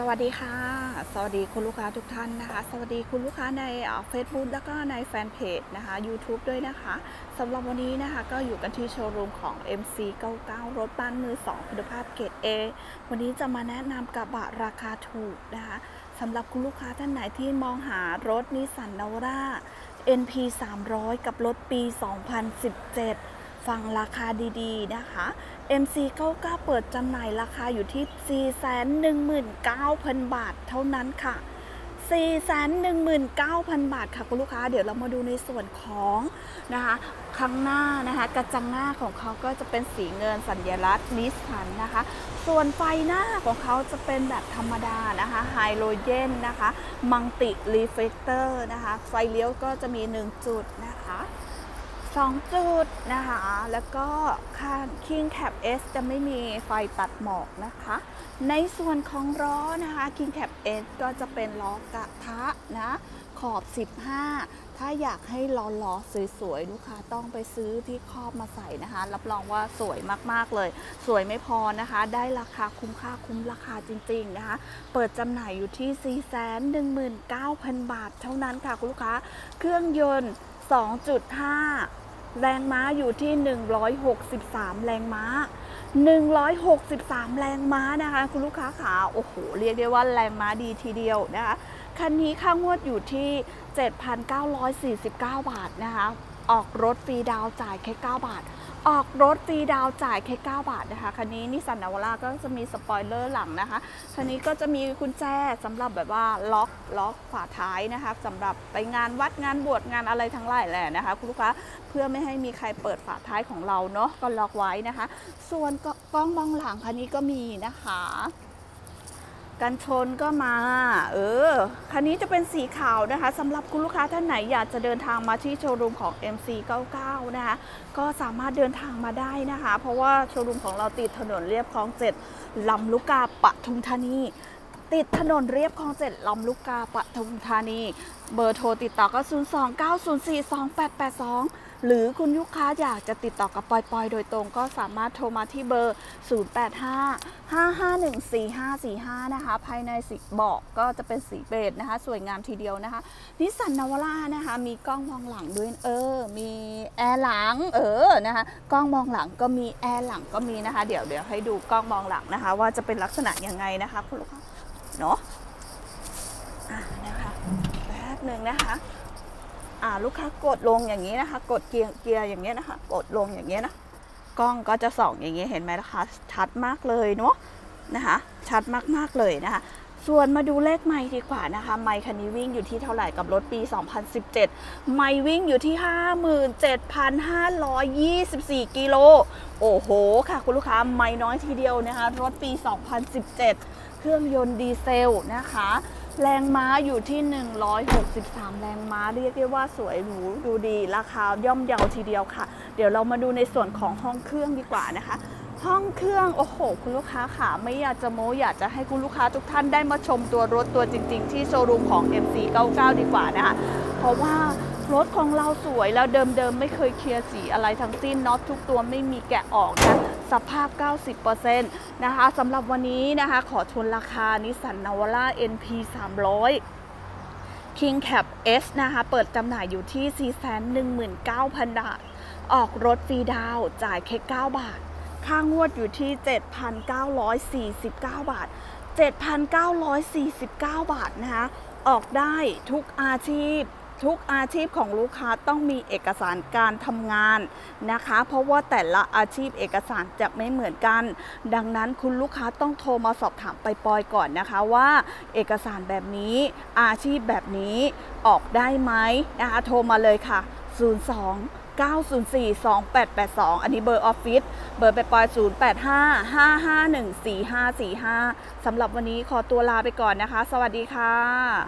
สวัสดีค่ะ สวัสดีคุณลูกค้าทุกท่านนะคะ สวัสดีคุณลูกค้าในเฟซบุ๊กแล้วก็ในแฟนเพจนะคะ YouTube ด้วยนะคะสำหรับวันนี้นะคะก็อยู่กันที่โชว์รูมของ MC99 รถบ้านมือ 2 คุณภาพเกรด A วันนี้จะมาแนะนำกระบะราคาถูกนะคะสำหรับคุณลูกค้าท่านไหนที่มองหารถนิสสันนาวร่า NP 300 กับรถปี 2017 ฟังราคาดีๆนะคะ MC 99 เปิดจำหน่ายราคาอยู่ที่ 419,000 บาทเท่านั้นค่ะ 419,000 บาทค่ะคุณลูกค้า เดี๋ยวเรามาดูในส่วนของนะคะข้างหน้านะคะ กระจังหน้าของเขาก็จะเป็นสีเงินสัญลักษณ์นิสสันนะคะ ส่วนไฟหน้าของเขาจะเป็นแบบธรรมดานะคะไฮโลเจนนะคะมังติรีเฟกเตอร์นะคะ ไฟเลี้ยวก็จะมี 1 จุดนะคะ 2 จุดนะคะ แล้วก็ข้าง King Cap S จะไม่มีไฟตัดหมอกนะคะ ในส่วนของล้อนะคะ King Cap S ก็จะเป็นล้อกระทะนะ ขอบ 15 ถ้าอยากให้ล้อล้อสวยๆ ลูกค้าต้องไปซื้อที่ครอบมาใส่นะคะ รับรองว่าสวยมากๆเลย สวยไม่พอนะคะ ได้ราคาคุ้มค่าคุ้มราคาจริงๆนะคะ เปิดจำหน่ายอยู่ที่ 419,000 บาทเท่านั้นค่ะคุณลูกค้า เครื่องยนต์ 2.5 แรงม้าอยู่ที่ 163 แรงม้า 163 แรงม้านะคะ คุณลูกค้าขาโอ้โห เรียกได้ว่าแรงม้าดีทีเดียวนะคะ คันนี้ค่างวดอยู่ที่ 7,949 บาทนะคะ ออกรถฟรีดาวจ่ายแค่ 9 บาท ออกรถฟรีดาวจ่ายแค่ 9 บาทนะคะ คันนี้นิสสันนาวาร่าก็จะมีสปอยเลอร์หลังนะคะ คันนี้ก็จะมีกุญแจสำหรับแบบว่าล็อกล็อกฝาท้ายนะคะสำหรับไปงานวัดงานบวชงานอะไรทั้งหลายแหละนะคะ คุณลูกค้าเพื่อไม่ให้มีใครเปิดฝาท้ายของเราเนาะก็ล็อกไว้นะคะ ส่วนกล้องมองหลังคันนี้ก็มีนะคะ กันชนก็มา เออ คันนี้จะเป็นสีขาวนะคะสำหรับคุณลูกค้าท่านไหนอยากจะเดินทางมาที่โชว์รูมของ MC99 นะคะ ก็สามารถเดินทางมาได้นะคะ เพราะว่าโชว์รูมของเราติดถนนเรียบคลองเจ็ดลำลูกกาปทุมธานี ติดถนนเรียบคลองเจ็ดลำลูกกาปทุมธานี เบอร์โทรติดต่อก็ 029042882 หรือคุณลูกค้าอยากจะติดต่อกับปอยปอยโดยตรงก็สามารถโทรมาที่เบอร์ 0855514545 นะคะ ภายในสีบาะก็จะเป็นสีเบจนะคะ สวยงามทีเดียวนะคะนิสสันนาวาร่านะคะ มีกล้องมองหลังด้วยเออ มีแอร์หลังเออนะคะกล้องมองหลังก็มีแอร์หลังก็มีนะคะ เดี๋ยวเดี๋ยวให้ดูกล้องมองหลังนะคะ ว่าจะเป็นลักษณะยังไงนะคะคุณลูกค้าเนาะอ่านะคะแป๊บหนึ่งนะคะ ลูกค้ากดลงอย่างนี้นะคะ กดเกียร์เกียร์อย่างเงี้ยนะคะ กดลงอย่างเงี้ยนะกล้องก็จะส่องอย่างเงี้ยเห็นไหมนะคะ ชัดมากเลยเนาะนะคะ ชัดมากๆเลยนะคะส่วนมาดูเลขไมค์ดีกว่านะคะ ไมค์คันนี้วิ่งอยู่ที่เท่าไหร่กับรถปี 2017 ไมค์วิ่งอยู่ที่ 57,524 กิโล โอ้โห ค่ะ คุณลูกค้า ไมค์น้อยทีเดียวนะคะ รถปี 2017 เครื่องยนต์ดีเซลนะคะ แรงม้าอยู่ที่ 163 แรงม้าเรียกได้ว่าสวยหรูดูดีราคาย่อมเยาทีเดียวค่ะ เดี๋ยวเรามาดูในส่วนของห้องเครื่องดีกว่านะคะ ห้องเครื่องโอ้โห คุณลูกค้าค่ะ ไม่อยากจะโม้อยากจะให้คุณลูกค้าทุกท่านได้มาชมตัวรถตัวจริง ๆ ที่โชว์รูมของ MC99 ดีกว่านะคะเพราะว่ารถของเราสวยแล้วเดิมๆ ไม่เคยเคลียร์สีอะไรทั้งสิ้นน็อตทุกตัวไม่มีแกะออกนะ สภาพ 90%นะคะสำหรับวันนี้นะคะขอชวนราคานิสสันนาวาร่า NP 300 King Cap S นะคะ เปิดจำหน่ายอยู่ที่ 419,000 บาท ออกรถฟรีดาวจ่ายแค่ 9 บาท ค่างวดอยู่ที่ 7,949 บาท 7,949 บาทนะคะ ออกได้ทุกอาชีพ ทุกอาชีพของลูกค้าต้องมีเอกสารการทำงานนะคะ เพราะว่าแต่ละอาชีพเอกสารจะไม่เหมือนกัน ดังนั้นคุณลูกค้าต้องโทรมาสอบถามไปปอยก่อนนะคะว่า เอกสารแบบนี้อาชีพแบบนี้ออกได้ไหมนะคะโทรมาเลยค่ะ 02 904 2882 อันนี้เบอร์ออฟฟิศ เบอร์ไปปอย 085 551 4545 สำหรับวันนี้ขอตัวลาไปก่อนนะคะ สวัสดีค่ะ